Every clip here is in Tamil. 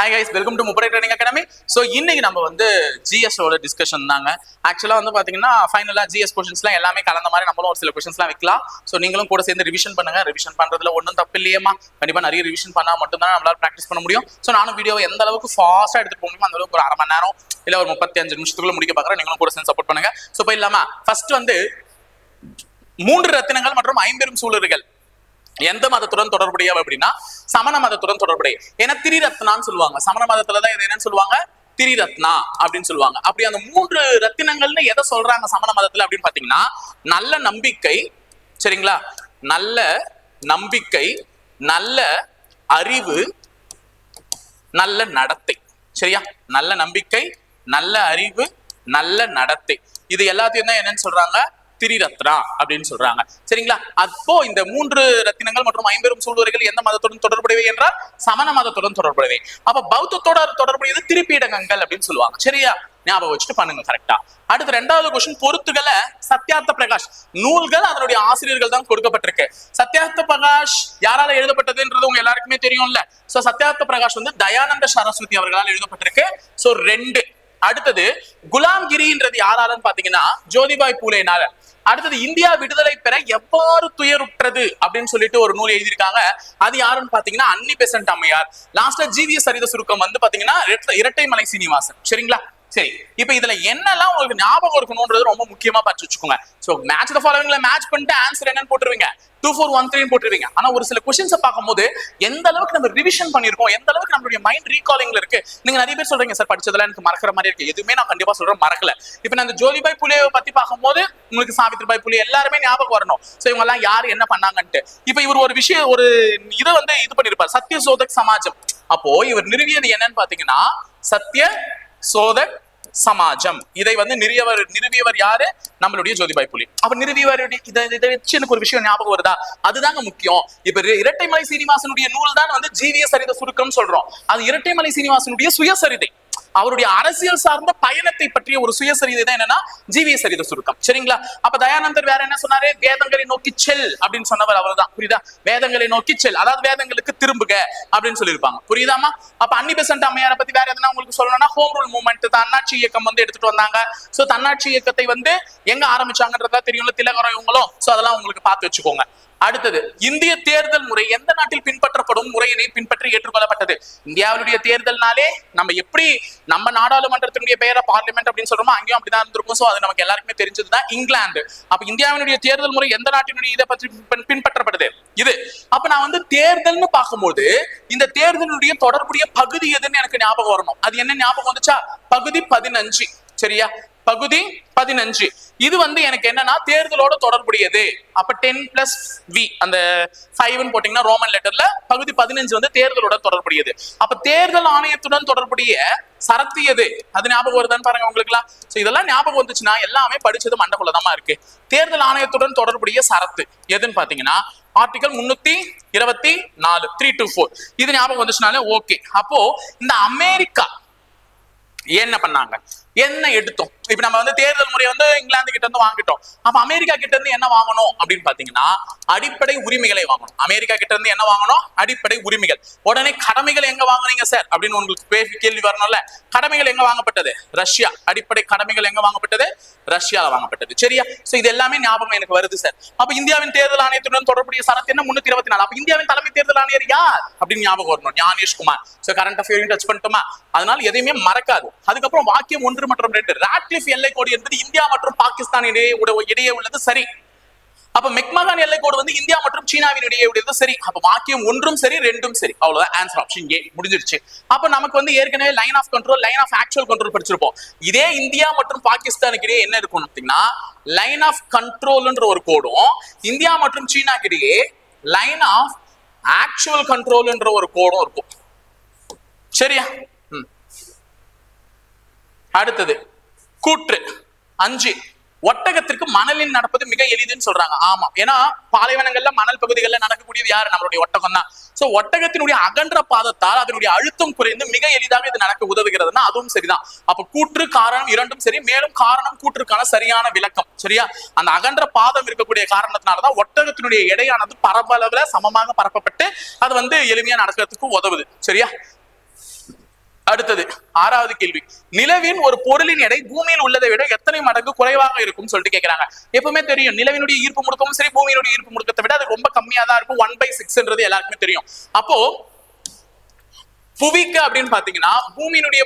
Hi guys welcome to Muppadai training academy so இன்னைக்கு நம்ம வந்து ஜிஎஸோட டிஸ்கஷன் தாங்க. ஆக்சுவலாக வந்து பார்த்தீங்கன்னா ஃபைனலாக ஜிஎஸ் கொஷின்ஸ்லாம் எல்லாமே கலந்த மாதிரி நம்மளும் ஒரு சில கொஷின்ஸ்லாம் வைக்கலாம். ஸோ நீங்களும் கூட சேர்ந்து ரிவிஷன் பண்ணுங்க. ரிவிஷன் பண்ணுறதுல ஒன்றும் தப்பு இல்லையம்மா. கண்டிப்பாக நிறைய ரிவிஷன் பண்ணால் மட்டும்தான் நம்மளால் ப்ராக்டிஸ் பண்ண முடியும். ஸோ நானும் வீடியோவை எந்த அளவுக்கு ஃபாஸ்ட்டாக எடுத்துகிட்டு போக முடியுமோ அந்த அளவுக்கு ஒரு அரை மணி நேரம் இல்லை ஒரு முப்பத்தி அஞ்சு நிமிஷத்துக்குள்ள முடிக்க பார்க்குறேன். நீங்களும் கூட சேர்ந்து சப்போர்ட் பண்ணுங்க. ஸோ இப்போ இல்லாமல் ஃபர்ஸ்ட் வந்து மூன்று ரத்தினங்கள் மற்றும் ஐம்பெரும் சூழல்கள் எந்த மதத்துடன் தொடர்புடைய அப்படின்னா சமண மதத்துடன் தொடர்புடைய ஏன்னா திரிரத்னான்னு சொல்லுவாங்க. சமண மதத்துல தான் இது என்னன்னு சொல்லுவாங்க? திரிரத்னா அப்படின்னு சொல்லுவாங்க. அப்படி அந்த மூன்று ரத்தினங்கள்னு எதை சொல்றாங்க சமண மதத்துல அப்படின்னு பாத்தீங்கன்னா நல்ல நம்பிக்கை சரிங்களா? நல்ல நம்பிக்கை நல்ல அறிவு நல்ல நடத்தை. சரியா? நல்ல நம்பிக்கை நல்ல அறிவு நல்ல நடத்தை. இது எல்லாத்தையும் தான் என்னன்னு சொல்றாங்க? திரிரத்னா அப்படின்னு சொல்றாங்க. சரிங்களா? அப்போ இந்த மூன்று ரத்தினங்கள் மற்றும் ஐம்பெரும் சூழ்வர்கள் எந்த மதத்துடன் தொடர்புடையவை என்றால் சமண மதத்துடன் தொடர்புடையவை. அப்ப பௌத்தத்தோட தொடர்புடையது திருப்பீடகங்கள் அப்படின்னு சொல்லுவாங்க. சரியா? ஞாபகம் வச்சுட்டு பண்ணுங்க கரெக்டா அடுத்து ரெண்டாவது கொஸ்டின் பொறுத்துகளை சத்யார்த்த பிரகாஷ். நூல்கள் அதனுடைய ஆசிரியர்கள் தான் கொடுக்கப்பட்டிருக்கு. சத்யார்த்த பிரகாஷ் யாரால எழுதப்பட்டதுன்றது உங்க எல்லாருக்குமே தெரியும்ல? சோ சத்யார்த்த பிரகாஷ் வந்து தயானந்த சரஸ்வதி அவர்களால் எழுதப்பட்டிருக்கு. சோ ரெண்டு அடுத்தது குலாம்கிரின்றது யாராலன்னு பாத்தீங்கன்னா ஜோதிபாய் பூலேனால. அடுத்தது இந்தியா விடுதலை பெற எவ்வாறு துயருற்றது அப்படின்னு சொல்லிட்டு ஒரு நூல் எழுதியிருக்காங்க. அது யாருன்னு பாத்தீங்கன்னா அன்னி பெசன்ட் அம்மையார். லாஸ்ட்ல ஜிவிஎஸ் சரித சுருக்கம் வந்து பாத்தீங்கன்னா இரட்டை- இரட்டைமலை சீனிவாசன். சரிங்களா? சரி இப்போ இதுல என்னெல்லாம் உங்களுக்கு ஞாபகம் இருக்கணும்ன்றது ரொம்ப முக்கியமா பார்த்து வச்சுக்கோங்க. சோ மேட்ச் த ஃபாலோவிங்ல மேட்ச் பண்ணிட்டு ஆன்சர் என்னன்னு போட்டுருவீங்க. டூ ஃபோர் ஒன் த்ரீ போட்டுருவீங்க. ஆனா ஒரு சில கொஸ்டின்ஸை பார்க்கும்போது எந்த அளவுக்கு நம்ம ரிவிஷன் பண்ணிருக்கோம் எந்த அளவுக்கு நம்மளுடைய மைண்ட் ரீகாலிங்ல இருக்கு நீங்க நிறைய பேர் சொல்றீங்க சார் படிச்சதெல்லாம் எனக்கு மறக்கிற மாதிரி இருக்கு. எதுவுமே நான் கண்டிப்பா சொல்றேன் மறக்கல. இப்போ நான் அந்த ஜோதிபாய் புலியை பத்தி பார்க்கும்போது உங்களுக்கு சாவித்ரிபாய் புலி எல்லாருமே ஞாபகம் வரணும். சோ இவங்க எல்லாம் யாரு என்ன பண்ணாங்கன்ட்டு. இப்போ இவர் ஒரு விஷயம் ஒரு இதை வந்து இது பண்ணிருப்பார் சத்ய சோதக் சமாஜம். அப்போ இவர் நிறுவியது என்னன்னு பாத்தீங்கன்னா சோத சமாஜம். இதை வந்து நிறுவியவர் நிறுவியவர் யாரு? நம்மளுடைய ஜோதிபாய் புலி அப்ப நிறுவியவருடைய இதை இதை வச்சு எனக்கு ஒரு விஷயம் ஞாபகம் வருதா? அதுதாங்க முக்கியம். இப்ப இரட்டைமலை சீனிவாசனுடைய நூல் தான் வந்து ஜீவிய சரித சுருக்கம் சொல்றோம். அது இரட்டைமலை சீனிவாசனுடைய சுயசரிதை. அவருடைய அரசியல் சார்ந்த பயணத்தை பற்றிய ஒரு சுயசரிதை தான் என்னன்னா ஜீவிய சரித சுருக்கம். சரிங்களா? அப்ப தயானந்தர் வேற என்ன சொன்னாரு? வேதங்களை நோக்கி செல் அப்படின்னு சொன்னவர் அவர்தான். புரியுதா? வேதங்களை நோக்கி செல். அதாவது வேதங்களுக்கு திரும்புக அப்படின்னு சொல்லியிருப்பாங்க. புரியுதாமா அப்ப அன்னி பெசன்ட் அம்மையாரை பத்தி வேற எதனா உங்களுக்கு சொல்லணும்னா ஹோம் ரூல் மூவ்மெண்ட் தன்னாட்சி இயக்கம் வந்து எடுத்துட்டு வந்தாங்க. சோ தன்னாட்சி இயக்கத்தை வந்து எங்க ஆரம்பிச்சாங்கன்றதா தெரியும்ல? திலகரம் இவங்களும். சோ அதெல்லாம் உங்களுக்கு பார்த்து வச்சுக்கோங்க. அடுத்தது இந்திய தேர்தல் முறை எந்த நாட்டில் பின்பற்றப்படும் முறையினை பின்பற்றி ஏற்றுக்கொள்ளப்பட்டது? இந்தியாவுடைய தேர்தல்னாலே நம்ம எப்படி நம்ம நாடாளுமன்றத்தினுடைய பெயரை பார்லிமெண்ட் அப்படின்னு சொல்றோமோ அங்கேயும் அப்படிதான் இருந்திருக்கும். சோ அது நமக்கு எல்லாருக்குமே தெரிஞ்சதுதான் இங்கிலாந்து அப்ப இந்தியாவினுடைய தேர்தல் முறை எந்த நாட்டினுடைய இதை பற்றி பின்- பின்பற்றப்படுது? இது. அப்ப நான் வந்து தேர்தல்னு பார்க்கும்போது இந்த தேர்தலுடைய தொடர்புடைய பகுதி எதுன்னு எனக்கு ஞாபகம் வரணும். அது என்ன ஞாபகம் வந்துச்சா? பகுதி பதினஞ்சு. சரியா? பகுதி பதினஞ்சு. இது வந்து எனக்கு என்னன்னா தேர்தலோட தொடர்புடையது. அப்ப டென் பிளஸ் வி அந்த ஃபைவ்னு போட்டீங்கன்னா ரோமன் லெட்டர்ல பகுதி பதினஞ்சு வந்து தேர்தலோட தொடர்புடையது. அப்ப தேர்தல் ஆணையத்துடன் தொடர்புடைய சரத்து எது? அது ஞாபகம் வருதான்னு பாருங்க உங்களுக்குலாம் எல்லாம் இதெல்லாம் ஞாபகம் வந்துச்சுன்னா எல்லாமே படிச்சது மண்டக்குள்ளதமா இருக்கு. தேர்தல் ஆணையத்துடன் தொடர்புடைய சரத்து எதுன்னு பாத்தீங்கன்னா ஆர்டிகல் முன்னூத்தி இருபத்தி நாலு த்ரீ டு ஃபோர் இது ஞாபகம் வந்துச்சுனாலே ஓகே அப்போ இந்த அமெரிக்கா என்ன பண்ணாங்க? என்ன எடுத்தோம்? இப்ப நம்ம வந்து தேர்தல் முறை வந்து இங்கிலாந்து கிட்ட இருந்து வாங்கிட்டோம். அப்ப அமெரிக்கா கிட்ட இருந்து என்ன வாங்கணும் அப்படின்னு பாத்தீங்கன்னா அடிப்படை உரிமைகளை வாங்கணும். அமெரிக்கா கிட்ட இருந்து என்ன வாங்கணும்? அடிப்படை உரிமைகள். உடனே கடமைகள் எங்க வாங்குனீங்க சார் அப்படின்னு உங்களுக்கு கேள்வி வரணும்ல. கடமைகள் எங்க வாங்கப்பட்டது? ரஷ்யா. அடிப்படை கடமைகள் எங்க வாங்கப்பட்டது? ரஷ்யால வாங்கப்பட்டது. சரியா? சோ இது எல்லாமே ஞாபகம் எனக்கு வருது சார் அப்ப இந்தியாவின் தேர்தல் ஆணையத்துடன் தொடர்புடைய சரத்து என்ன? முன்னூத்தி இருபத்தி நாலு. அப்ப இந்தியாவின் தலைமை தேர்தல் ஆணையர் யார்? அப்படின்னு ஞாபகம் வரணும். ஞானேஷ் குமார். சோ கரண்ட் அஃபேரையும் டச் பண்ணிட்டோமா? அதனால எதையுமே மறக்காது. அதுக்கப்புறம் வாக்கியம் ஒன்று மற்றும் ரெண்டு. ராட்லி ராட்லிஃப் எல்லை கோடு என்பது இந்தியா மற்றும் பாகிஸ்தான் இடையே உட- இடையே உள்ளது சரி. அப்ப மெக்மகான் எல்லை கோடு வந்து இந்தியா மற்றும் சீனாவின் இடையே உடையது சரி. அப்ப வாக்கியம் ஒன்றும் சரி ரெண்டும் சரி. அவ்வளவுதான் ஆன்சர் ஆப்ஷன் ஏ முடிஞ்சிருச்சு. அப்ப நமக்கு வந்து ஏற்கனவே line of control line of actual control படிச்சிருப்போம். இதே இந்தியா மற்றும் பாகிஸ்தானுக்கு இடையே என்ன இருக்கும் அப்படின்னா லைன் ஆஃப் கண்ட்ரோல்ன்ற ஒரு கோடும் இந்தியா மற்றும் சீனாக்கு இடையே லைன் ஆஃப் ஆக்சுவல் கண்ட்ரோல்ன்ற ஒரு கோடும் இருக்கும். சரியா? அடுத்தது. கூற்று. அஞ்சு ஒட்டகத்திற்கு மணலில் நடப்பது மிக எளிதுன்னு சொல்றாங்க. ஆமா. ஏன்னா பாலைவனங்கள்ல மணல் பகுதிகளில் நடக்கக்கூடியது யாரு? நம்மளுடைய ஒட்டகம் தான். சோ ஒட்டகத்தினுடைய அகன்ற பாதத்தால் அதனுடைய அழுத்தம் குறைந்து மிக எளிதாக இது நடக்க உதவுகிறதுனா அதுவும் சரிதான். அப்ப கூற்று காரணம் இரண்டும் சரி. மேலும் காரணம் கூற்றுக்கான சரியான விளக்கம். சரியா? அந்த அகன்ற பாதம் இருக்கக்கூடிய காரணத்தினாலதான் ஒட்டகத்தினுடைய எடையானது பரப்பளவுல சமமாக பரப்பப்பட்டு அது வந்து எளிமையா நடக்கிறதுக்கு உதவுது. சரியா? அடுத்தது ஆறாவது கேள்வி. நிலவின் ஒரு பொருளின் எடை பூமியில் உள்ளதை விட எத்தனை மடங்கு குறைவாக இருக்கும் சொல்லிட்டு கேட்கிறாங்க எப்பவுமே தெரியும் நிலவினுடைய ஈர்ப்பு முடுக்கமும் சரி பூமியினுடைய ஈர்ப்பு முடுக்கத்தை விட அது ரொம்ப கம்மியா தான் இருக்கும். ஒன் பை சிக்ஸ்ன்றது எல்லாருக்குமே தெரியும். அப்போ புவிக்கு அப்படின்னு பாத்தீங்கன்னா பூமியினுடைய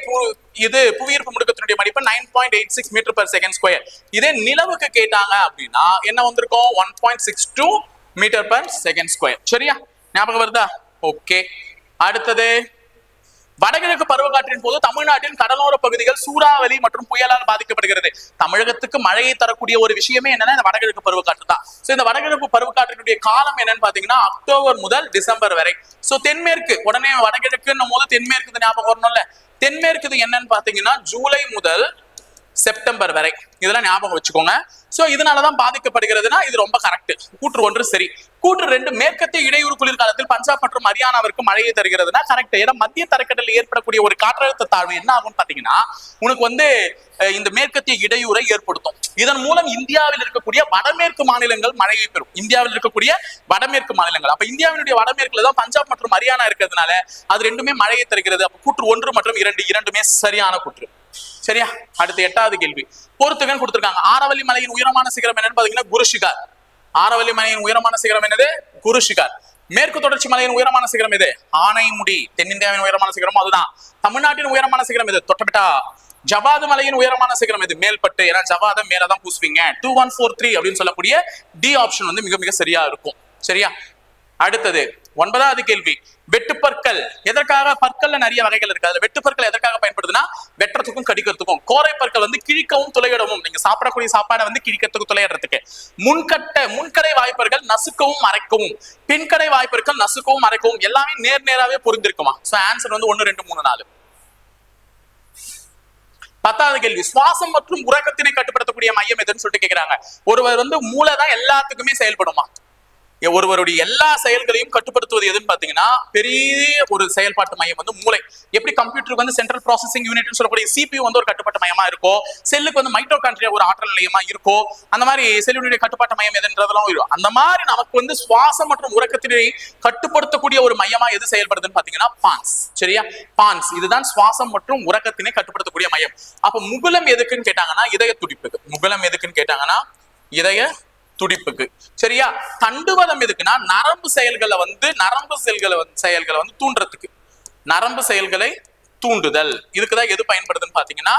இது புவியீர்ப்பு முடுக்கத்தினுடைய மதிப்பு nine point eight six metre per second square இதே நிலவுக்கு கேட்டாங்க அப்படின்னா என்ன வந்திருக்கும்? One point six two metre per second square சரியா? ஞாபகம் வருதா? ஓகே அடுத்தது வடகிழக்கு பருவக்காற்றின் போது தமிழ்நாட்டின் கடலோர பகுதிகள் சூறாவளி மற்றும் புயலால் பாதிக்கப்படுகிறது. தமிழகத்துக்கு மழையை தரக்கூடிய ஒரு விஷயமே என்னன்னா இந்த வடகிழக்கு பருவக்காற்று தான். சோ இந்த வடகிழக்கு பருவக்காற்றினுடைய காலம் என்னன்னு பாத்தீங்கன்னா அக்டோபர் முதல் டிசம்பர் வரை. சோ தென்மேற்கு உடனே வடகிழக்குன்னும் போது தென்மேற்கு ஞாபகம் வரணும்ல. தென்மேற்கு என்னன்னு பாத்தீங்கன்னா ஜூலை முதல் செப்டம்பர் வரை. இதெல்லாம் ஞாபகம் வச்சுக்கோங்க. சோ இதனாலதான் பாதிக்கப்படுகிறதுனா இது ரொம்ப கரெக்ட் கூற்று ஒன்று சரி. கூற்று ரெண்டு மேற்கத்திய இடையூறு குளிர்காலத்தில் பஞ்சாப் மற்றும் ஹரியானாவிற்கு மழையை தருகிறதுனா கரெக்ட் ஏன்னா மத்திய தரைக்கடலில் ஏற்படக்கூடிய ஒரு காற்றழுத்த தாழ்வு என்ன ஆகும்னு பாத்தீங்கன்னா உனக்கு வந்து இந்த மேற்கத்திய இடையூறை ஏற்படுத்தும். இதன் மூலம் இந்தியாவில் இருக்கக்கூடிய வடமேற்கு மாநிலங்கள் மழையை பெறும். இந்தியாவில் இருக்கக்கூடிய வடமேற்கு மாநிலங்கள். அப்ப இந்தியாவினுடைய வடமேற்குல தான் பஞ்சாப் மற்றும் ஹரியானா இருக்கிறதுனால அது ரெண்டுமே மழையை தருகிறது. அப்ப கூற்று ஒன்று மற்றும் இரண்டு இரண்டுமே சரியான கூற்று. சரியா? அடுத்து எட்டாவது கேள்வி. பொறுத்துகன் கொடுத்திருக்காங்க. ஆரவல்லி மலையின் உயரமான சிகரம் என்னன்னு பாத்தீங்கன்னா குருஷிகார் ஆரவல்லி மலையின் உயரமான சிகரம் என்னது? குருஷிகார் மேற்கு தொடர்ச்சி மலையின் உயரமான சிகரம் எது? ஆனைமுடி. தென்னிந்தியாவின் உயரமான சிகரம் அதுதான். தமிழ்நாட்டின் உயரமான சிகரம் எது? தொட்டபெட்டா. ஜவாது மலையின் உயரமான சிகரம் எது? மேல்பட்டு. ஏன்னா ஜவாத மேலதான் பூசுவீங்க. டூ ஒன் ஃபோர் த்ரீ அப்படின்னு சொல்லக்கூடிய டி ஆப்ஷன் வந்து மிக மிக சரியா இருக்கும். சரியா? அடுத்தது ஒன்பதாவது கேள்வி. வெட்டுப்பற்கள் எதற்காக பற்கள்ல நிறைய வகைகள் இருக்கு. அதுல வெட்டுப்பற்கள் எதற்காக பயன்படுதுன்னா வெட்டுறதுக்கும் கடிக்கிறதுக்கும். கோரை பற்கள் வந்து கிழிக்கவும் துளையிடவும். நீங்க சாப்பிடக்கூடிய சாப்பாடை வந்து கிழிக்கிறதுக்கு துளையிடுறதுக்கு. முன்கட்ட முன்கடை வாய்ப்பர்கள் நசுக்கவும் மறைக்கவும். பின்கடை வாய்ப்பர்கள் நசுக்கவும் மறைக்கவும். எல்லாமே நேர் நேராவே பொருந்திருக்குமா சோ ஆன்சர் வந்து ஒன்னு ரெண்டு மூணு நாலு. பத்தாவது கேள்வி. சுவாசம் மற்றும் உறக்கத்தினை கட்டுப்படுத்தக்கூடிய மையம் எதுன்னு சொல்லிட்டு கேக்குறாங்க. ஒருவர் வந்து மூளை தான் எல்லாத்துக்குமே செயல்படுமா? ஒருவருடைய எல்லா செயல்களையும் கட்டுப்படுத்துவது எதுன்னு பாத்தீங்கன்னா பெரிய ஒரு செயல்பாட்டு மையம் வந்து மூளை. எப்படி கம்ப்யூட்டருக்கு வந்து சென்ட்ரல் ப்ராசஸிங் யூனிட்னு சொல்லக்கூடிய சிபியூ வந்து ஒரு கட்டுப்பாட்டு மையமா இருக்கோ செல்லுக்கு வந்து மைட்டோகான்ட்ரியா ஒரு ஆற்றல் நிலையமா இருக்கோ அந்த மாதிரி செல்லுடைய கட்டுப்பாட்டு மையம் எதுன்றதெல்லாம் இருக்கும். அந்த மாதிரி நமக்கு வந்து சுவாசம் மற்றும் உறக்கத்தினை கட்டுப்படுத்தக்கூடிய ஒரு மையமா எது செயல்படுதுன்னு பாத்தீங்கன்னா பான்ஸ் சரியா? பான்ஸ் இதுதான் சுவாசம் மற்றும் உறக்கத்தினை கட்டுப்படுத்தக்கூடிய மையம். அப்ப முகுலம் எதுக்குன்னு கேட்டாங்கன்னா இதய துடிப்புக்கு. முகுலம் எதுக்குன்னு கேட்டாங்கன்னா இதய துடிப்புக்கு. சரியா? தண்டுவதம் எதுக்குன்னா நரம்பு செயல்களை வந்து நரம்பு செயல்களை வந்து செயல்களை வந்து தூண்டுறதுக்கு. நரம்பு செயல்களை தூண்டுதல். இதுக்குதான் எது பயன்படுதுன்னு பாத்தீங்கன்னா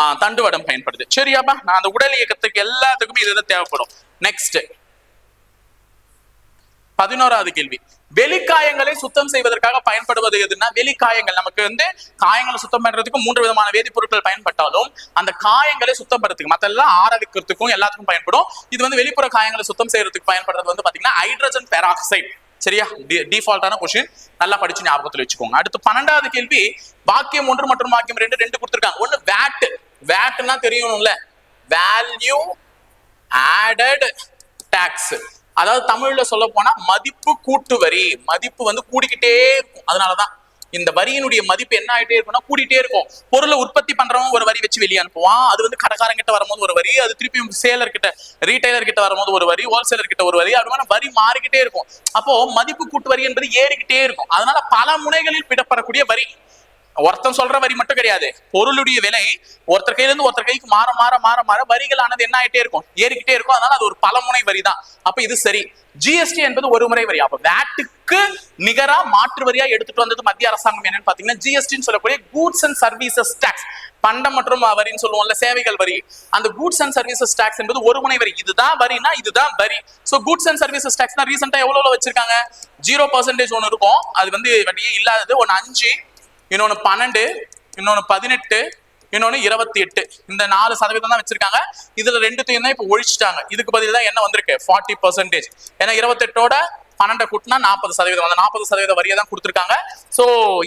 ஆஹ், தண்டுவடம் பயன்படுது. சரியாப்பா? நான் அந்த உடல் இயக்கத்துக்கு எல்லாத்துக்குமே இதுதான் தேவைப்படும்? நெக்ஸ்ட் பதினோராவது கேள்வி. வெளிக்காயங்களை சுத்தம் செய்வதற்காக பயன்படுவது எதுன்னா வெளிக்காயங்கள். நமக்கு வந்து காயங்களை சுத்தம் பண்றதுக்கு மூன்று விதமான வேதிப்பொருட்கள் பயன்பட்டாலும் அந்த காயங்களை சுத்தம் பண்றதுக்கு மத்தெல்லாம் ஆரவிக்கிறதுக்கும் எல்லாத்துக்கும் பயன்படும். இது வந்து வெளிப்புற காயங்களை சுத்தம் செய்யறதுக்கு பயன்படுறது வந்து பாத்தீங்கன்னா ஹைட்ரஜன் பெராக்சைடு சரியா? டிஃபால்ட்டான கொஸ்டின் நல்லா படிச்சு ஞாபகத்தில் வச்சுக்கோங்க. அடுத்து பன்னெண்டாவது கேள்வி. வாக்கியம் ஒன்று மற்றும் வாக்கியம் ரெண்டு ரெண்டு கொடுத்துருக்காங்க. ஒண்ணு வேட் வேட்னா தெரியணும்ல வேல்யூ ஆடட் டாக்ஸ் அதாவது தமிழ்ல சொல்ல போனா மதிப்பு கூட்டு வரி. மதிப்பு வந்து கூடிக்கிட்டே இருக்கும். அதனாலதான் இந்த வரியினுடைய மதிப்பு என்ன ஆகிட்டே இருக்கும்னா கூட்டிகிட்டே இருக்கும். பொருளை உற்பத்தி பண்றவன் ஒரு வரி வச்சு வெளியே அனுப்புவான். அது வந்து கடைக்காரங்கிட்ட வரும்போது ஒரு வரி அது திருப்பியும் சேலர் கிட்ட ரீட்டைலர் கிட்ட வரும்போது ஒரு வரி ஹோல்சேலர் கிட்ட ஒரு வரி அப்படின்னா வரி மாறிக்கிட்டே இருக்கும். அப்போ மதிப்பு கூட்டு வரி என்பது ஏறிக்கிட்டே இருக்கும். அதனால பல முனைகளில் விடப்படக்கூடிய வரி. ஒருத்தன் சொல்ற வரி மட்டும் கிடையாது. பொருளுடைய விலை ஒருத்தர் கையில இருந்து ஒருத்தர் கைக்கு மாற மாற மாற மாற வரிகளானது என்ன ஆயிட்டே இருக்கும்? ஏறிக்கிட்டே இருக்கும். அதனால அது ஒரு பலமுனை வரி தான் அப்ப இது சரி. ஜிஎஸ்டி என்பது ஒரு முறை வரி. அப்ப வேட்டுக்கு நிகரா மாற்று வரியா எடுத்துட்டு வந்தது மத்திய அரசாங்கம் என்னன்னு பாத்தீங்கன்னா ஜிஎஸ்டின்னு சொல்லக்கூடிய கூட்ஸ் அண்ட் சர்வீசஸ் டாக்ஸ் பண்டம் மற்றும் வரின்னு சொல்லுவோம்ல சேவைகள் வரி. அந்த கூட்ஸ் அண்ட் சர்வீசஸ் டாக்ஸ் என்பது ஒரு முனை வரி. இதுதான் வரினா இதுதான் வரி. So goods and services tax ரீசெண்டா எவ்வளவு வச்சிருக்காங்க? ஜீரோ பர்சன்டேஜ் ஒன்று இருக்கும். அது வந்து வட்டியே இல்லாதது. ஒன்னு அஞ்சு இன்னொன்று பன்னெண்டு இன்னொன்று பதினெட்டு இன்னொன்று இருபத்தி எட்டு இந்த நாலு சதவீதம் தான் வச்சிருக்காங்க. இதுல ரெண்டுத்தையும் தான் இப்போ ஒழிச்சிட்டாங்க. இதுக்கு பதில் தான் என்ன வந்திருக்கு? ஃபார்ட்டி பர்சன்டேஜ் ஏன்னா இருபத்தெட்டோட பன்னெண்டை கூட்டினா நாற்பது சதவீதம். அந்த நாற்பது சதவீத வரியை தான் கொடுத்துருக்காங்க. ஸோ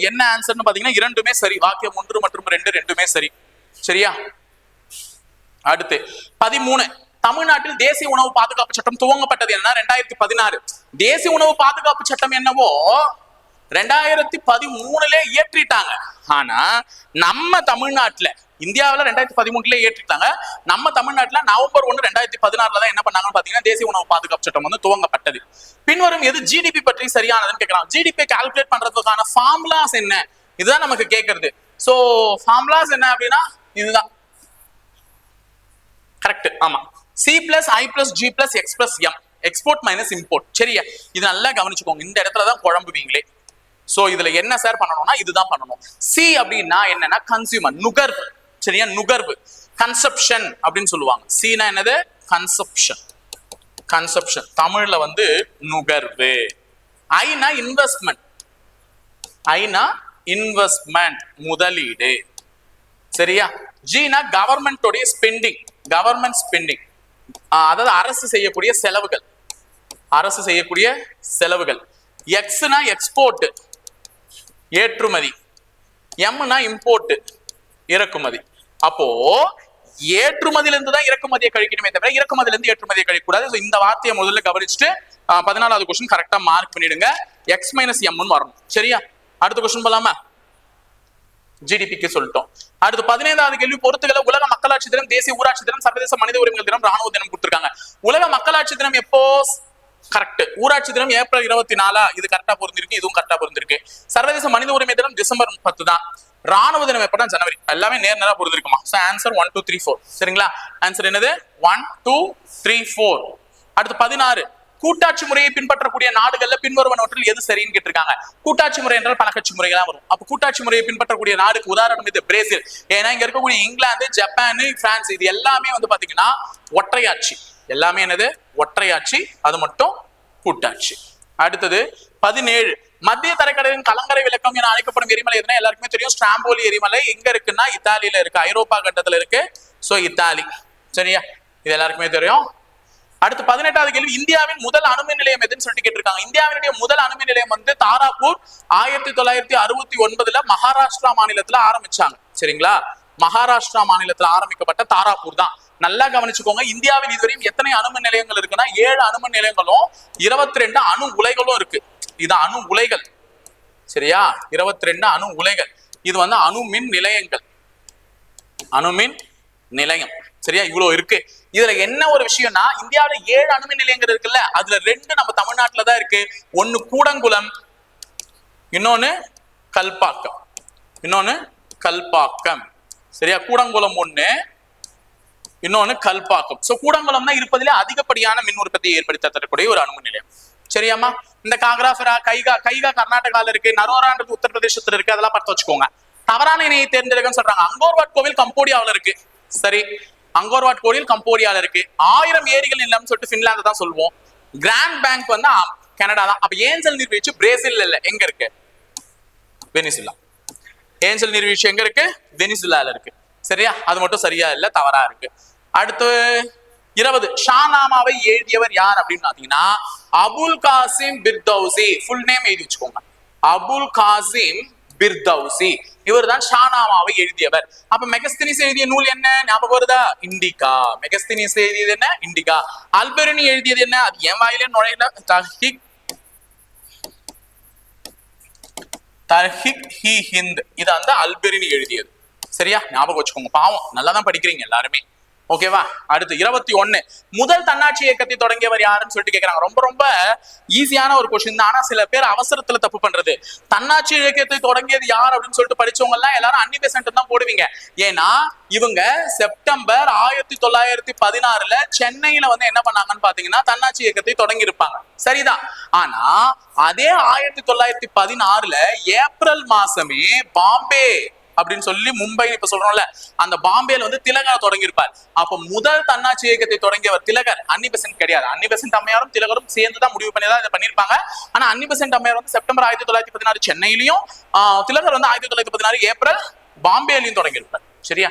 என்ன ஆன்சர்னு பார்த்தீங்கன்னா இரண்டுமே சரி. வாக்கியம் ஒன்று மற்றும் ரெண்டு ரெண்டுமே சரி. சரியா? அடுத்து பதிமூணு. தமிழ்நாட்டில் தேசிய உணவு பாதுகாப்பு சட்டம் துவங்கப்பட்டது என்ன ரெண்டாயிரத்தி பதினாறு. தேசிய உணவு பாதுகாப்பு சட்டம் என்னவோ ரெண்டாயிரத்தி பதிமூணுல இயற்றிட்டாங்க. ஆனா நம்ம தமிழ்நாட்டுல இந்தியாவில் ரெண்டாயிரத்தி பதிமூணுல ஏற்றிட்டாங்க நம்ம தமிழ்நாட்டில் நவம்பர் ஒன்று ரெண்டாயிரத்தி பதினாறுல தான் என்ன பண்ணாங்கன்னு பாத்தீங்கன்னா தேசிய உணவு பாதுகாப்பு சட்டம் வந்து துவங்கப்பட்டது. பின்வரும் எது ஜிடிபி பற்றி சரியானதுன்னு கேட்கலாம். ஜிடிபி கால்குலேட் பண்றதுக்கான ஃபார்முலாஸ் என்ன? இதுதான் நமக்கு கேட்கறது ஸோ ஃபார்முலாஸ் என்ன அப்படின்னா இதுதான். கரெக்ட் ஆமா. C plus I plus G plus X plus M export minus import சரியா? இது நல்லா கவனிச்சுக்கோங்க. இந்த இடத்துல தான் குழம்புவீங்களே. சோ இதுல என்ன சார் பண்ணணும்னா இதுதான் பண்ணணும். சி அப்படின்னா என்னன்னா கன்சியூமர் நுகர்வு. சரியா? நுகர்வு. கன்சப்ஷன் அப்படின்னு சொல்லுவாங்க. சீனா என்னது? கன்சப்ஷன் கன்சப்ஷன் தமிழ்ல வந்து நுகர்வு. ஐனா இன்வெஸ்ட்மெண்ட் ஐனா இன்வெஸ்ட்மெண்ட் முதலீடு. சரியா? ஜீனா கவர்மெண்டோடைய ஸ்பெண்டிங் கவர்மெண்ட் ஸ்பெண்டிங் அதாவது அரசு செய்யக்கூடிய செலவுகள். அரசு செய்யக்கூடிய செலவுகள். எக்ஸ்னா எக்ஸ்போர்ட் ஏற்றுமதி. எம்னா இம்போர்ட் இறக்குமதி. அப்போ ஏற்றுமதியில இருந்து தான் இறக்குமதியை கழிக்கணுமே தவிர இறக்குமதியில இருந்து ஏற்றுமதியை கழிக்கக்கூடாது. இந்த வார்த்தையை முதல்ல கவனிச்சுட்டு பதினாலாவது கொஸ்டின் கரெக்டா மார்க் பண்ணிடுங்க. எக்ஸ் மைனஸ் எம்னு வரணும். சரியா? அடுத்த கொஸ்டின் போலாமா? ஜிடிபிக்கு சொல்லிட்டோம். அடுத்து பதினைந்தாவது கேள்வி பொறுத்துக்களை உலக மக்களாட்சி தினம் தேசிய ஊராட்சி தினம் சர்வதேச மனித உரிமைகள் தினம் ராணுவ தினம் கொடுத்துருக்காங்க. உலக மக்களாட்சி தினம் எப்போ கரெக்ட் ஊராட்சி தினம் ஏப்ரல் இருபத்தி நாலா இது கரெக்டா பொருந்திருக்கு இதுவும் கரெக்டா பொருந்திருக்கு. சர்வதேச மனித உரிமை தினம் டிசம்பர் பத்து தான். ராணுவ தினம் எப்படா ஜனவரி. எல்லாமே நேர் நேரா பொருந்திருக்குமா? So answer one two three four சரிங்களா? ஆன்சர் என்னது? ஒன் டூ த்ரீ ஃபோர் அடுத்து பதினாறு. கூட்டாட்சி முறையை பின்பற்றக்கூடிய நாடுகள்ல பின்வருவனவற்றில் எது சரின்னு கேட்டிருக்காங்க. கூட்டாட்சி முறை என்றால் பணக்கட்சி முறை வரும். அப்ப கூட்டாட்சி முறையை பின்பற்றக்கூடிய நாடுக்கு உதாரணம் இது பிரேசில். ஏன்னா இங்க இருக்கக்கூடிய இங்கிலாந்து ஜப்பான் பிரான்ஸ் இது எல்லாமே வந்து பாத்தீங்கன்னா ஒற்றையாட்சி. எல்லாமே என்னது? ஒற்றையாட்சி அது மட்டும் கூட்டாட்சி அடுத்தது பதினேழு. மத்திய தரைக்கடலின் கலங்கரை விளக்கம் என அழைக்கப்படும் எரிமலை எதுனா எல்லாருக்குமே தெரியும். ஸ்ட்ராம்போலி எரிமலை எங்க இருக்குன்னா இத்தாலியில இருக்கு. ஐரோப்பா கண்டத்துல இருக்கு. So Italy. சரியா? இது எல்லாருக்குமே தெரியும். அடுத்து பதினெட்டாவது கேள்வி இந்தியாவின் முதல் அணுமின் நிலையம் எதுன்னு சொல்லிட்டு கேட்டிருக்காங்க. இந்தியாவினுடைய முதல் அணுமின் நிலையம் வந்து தாராப்பூர் ஆயிரத்தி தொள்ளாயிரத்தி அறுபத்தி ஒன்பதுல மகாராஷ்டிரா மாநிலத்துல ஆரம்பிச்சாங்க. சரிங்களா? மகாராஷ்டிரா மாநிலத்துல ஆரம்பிக்கப்பட்ட தாராப்பூர் தான். நல்லா கவனிச்சுக்கோங்க. இந்தியாவில் இதுவரையும் எத்தனை அணுமின் நிலையங்கள் இருக்குன்னா ஏழு அணுமின் நிலையங்களும் இருபத்தி ரெண்டு அணு உலைகளும் இருக்கு. இது அணு உலைகள். சரியா? இருபத்தி ரெண்டு அணு உலைகள். இது வந்து அணுமின் நிலையங்கள். அணுமின் நிலையம். சரியா? இவ்வளவு இருக்கு. இதுல என்ன ஒரு விஷயம்னா இந்தியாவில ஏழு அணுமின் நிலையங்கள் இருக்குல்ல அதுல ரெண்டு நம்ம தமிழ்நாட்டுல தான் இருக்கு. ஒன்னு கூடங்குளம் இன்னொன்னு கல்பாக்கம். இன்னொன்னு கல்பாக்கம். சரியா? கூடங்குளம் ஒண்ணு இன்னொன்னு கல்பாக்கம். சோ கூடங்குளம் தான் இருப்பதிலே அதிகப்படியான மின் உற்பத்தியை ஏற்படுத்த தரக்கூடிய ஒரு அணுகு நிலையம் சரியாமா இந்த காக்ராஃபரா கைகா கைகா கர்நாடகால இருக்கு நரோரான்றது உத்தரப்பிரதேசத்துல இருக்கு அதெல்லாம் பார்த்து வச்சுக்கோங்க. தவறான இணையை தேர்ந்தெடுக்கன்னு சொல்றாங்க. அங்கோர்வாட் கோவில் கம்போடியாவில் இருக்கு. சரி அங்கோர்வாட் கோவில் கம்போடியால இருக்கு. ஆயிரம் ஏரிகள் இல்லைன்னு சொல்லிட்டு பின்லாந்து தான் சொல்லுவோம். கிராண்ட் பேங்க் வந்து கனடா தான். அப்ப ஏஞ்சல் நீர்வீழ்ச்சி பிரேசில் இல்ல. எங்க இருக்கு? வெனிசுலா. ஏஞ்சல் நீர்வீழ்ச்சி எங்க இருக்கு? வெனிசுலால இருக்கு. சரியா? அது மட்டும் சரியா இல்ல தவறா இருக்கு. அடுத்து இருபது. ஷானாமாவை எழுதியவர் யார் அப்படின்னு பாத்தீங்கன்னா Abul Qasim Firdausi. Full name எழுதி வச்சுக்கோங்க. அபுல் காசிம் பிர்தௌசி. இவர் தான் ஷானாமாவை எழுதியவர். அப்ப மெகஸ்தினிஸ் எழுதிய நூல் என்ன? ஞாபகம் வருதா? இண்டிகா. மெகஸ்தினிஸ் எழுதியது என்ன? இண்டிகா. அல்பெருனி எழுதியது என்ன? அது என் வாயிலே நுழையில. தஹிக் தஹிக் ஹி ஹிந்த். இது அந்த அல்பெரினி எழுதியது. சரியா? ஞாபகம் வச்சுக்கோங்க. பாவம். நல்லா தான் படிக்கிறீங்க எல்லாருமே. ஓகேவா அடுத்து இருபத்தி ஒண்ணு முதல் தன்னாட்சி இயக்கத்தை தொடங்கியவர் யாருன்னு சொல்லிட்டு கேக்குறாங்க. ரொம்ப ரொம்ப ஈஸியான ஒரு கொஸ்டின் தான். ஆனா சில பேர் அவசரத்துல தப்பு பண்றது. தன்னாட்சி இயக்கத்தை தொடங்கியது யார் அப்படின்னு சொல்லிட்டு படிச்சவங்க எல்லாம் எல்லாரும் அன்னி பெசன்ட் தான் போடுவீங்க. ஏன்னா இவங்க செப்டம்பர் ஆயிரத்தி தொள்ளாயிரத்தி பதினாறுல சென்னையில வந்து என்ன பண்ணாங்கன்னு பாத்தீங்கன்னா தன்னாட்சி இயக்கத்தை தொடங்கி இருப்பாங்க சரிதான் ஆனா அதே ஆயிரத்தி தொள்ளாயிரத்தி பதினாறுல ஏப்ரல் மாசமே பாம்பே அப்படின்னு சொல்லி மும்பை இப்ப சொல்றோம்ல அந்த பாம்பேல வந்து திலகர் தொடங்கியிருப்பார். அப்ப முதல் தன்னாட்சி இயக்கத்தை தொடங்கியவர் திலகர் அன்னி பெசன்ட் கிடையாது. அன்னி பெசன்ட் அம்மையாரும் திலகரும் சேர்ந்து தான் முடிவு பண்ணி தான் இதை பண்ணிருப்பாங்க ஆனா அன்னி பெசன்ட் அம்மையார் வந்து செப்டம்பர் ஆயிரத்தி தொள்ளாயிரத்தி பதினாறு சென்னையிலையும் திலகர் வந்து ஆயிரத்தி தொள்ளாயிரத்தி பதினாறு ஏப்ரல் பாம்பேலையும் தொடங்கியிருப்பார். சரியா?